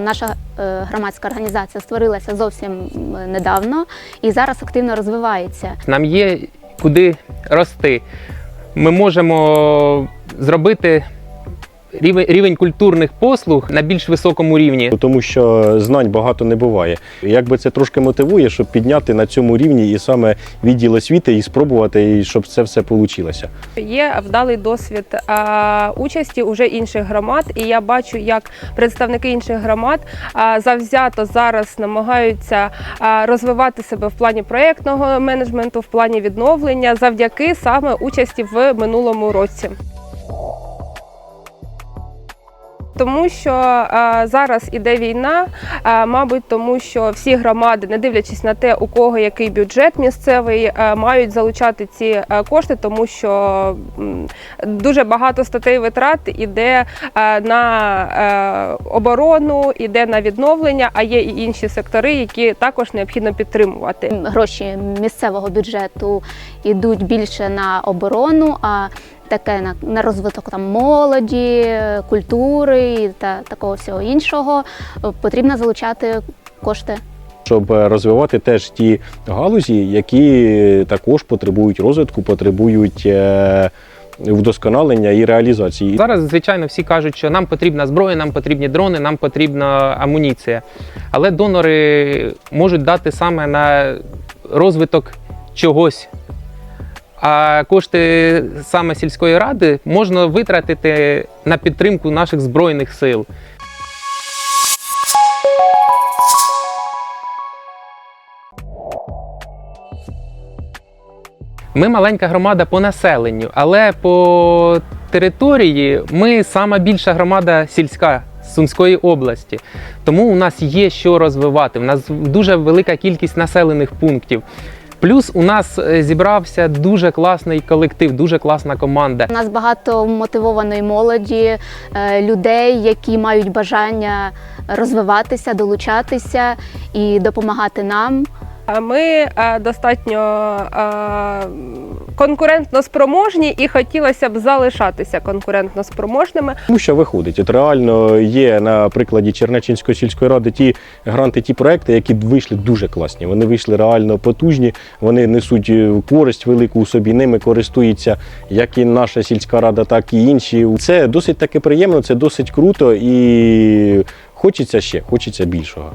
наша е, громадська організація створилася зовсім недавно і зараз активно розвивається. Нам є куди рости. Ми можемо зробити рівень, рівень культурних послуг на більш високому рівні. тому що знань багато не буває. Якби це трошки мотивує, щоб підняти на цьому рівні і саме відділ освіти і спробувати, і щоб це все вийшло. Є вдалий досвід а, участі уже інших громад, і я бачу, як представники інших громад а, завзято зараз намагаються а, розвивати себе в плані проєктного менеджменту, в плані відновлення завдяки саме участі в минулому році. Тому що е, зараз іде війна, е, мабуть, тому що всі громади, не дивлячись на те, у кого який бюджет місцевий, е, мають залучати ці е, кошти, тому що м, дуже багато статей витрат іде е, на е, оборону, іде на відновлення, а є і інші сектори, які також необхідно підтримувати. Гроші місцевого бюджету йдуть більше на оборону, а таке на, на розвиток там молоді, культури та такого всього іншого е, потрібно залучати кошти. Щоб е, розвивати теж ті галузі, які також потребують розвитку, потребують е, вдосконалення і реалізації. Зараз, звичайно, всі кажуть, що нам потрібна зброя, нам потрібні дрони, нам потрібна амуніція. Але донори можуть дати саме на розвиток чогось. А кошти саме сільської ради можна витратити на підтримку наших збройних сил. Ми маленька громада по населенню, але по території ми сама більша громада сільська Сумської області. Тому у нас є що розвивати. У нас дуже велика кількість населених пунктів. Плюс у нас е, зібрався дуже класний колектив, дуже класна команда. У нас багато мотивованої молоді, е, людей, які мають бажання розвиватися, долучатися і допомагати нам. Ми е, достатньо е, конкурентно спроможні і хотілося б залишатися конкурентно спроможними. Тому що виходить, от реально є на прикладі Чернеччинської сільської ради ті гранти, ті проекти, які вийшли дуже класні. Вони вийшли реально потужні, вони несуть е, користь велику у собі. Ними користується як і наша сільська рада, так і інші. Це досить таки приємно, це досить круто і хочеться ще, хочеться більшого.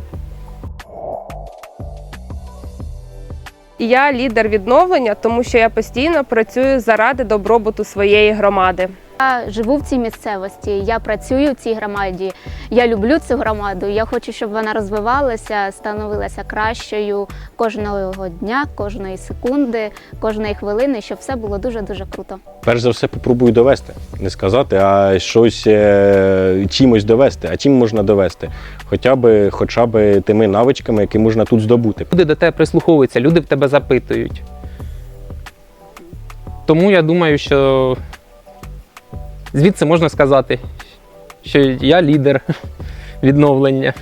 І я лідер відновлення, тому що я постійно працюю заради добробуту своєї громади. Я живу в цій місцевості, я працюю в цій громаді. Я люблю цю громаду. Я хочу, щоб вона розвивалася, становилася кращою кожного дня, кожної секунди, кожної хвилини, щоб все було дуже дуже круто. Перш за все, попробую довести. Не сказати, а щось е, чимось довести. А чим можна довести? Хоча б, хоча б тими навичками, які можна тут здобути. Люди до тебе прислуховуються, люди в тебе запитують. Тому я думаю, що звідси можна сказати, що я лідер відновлення.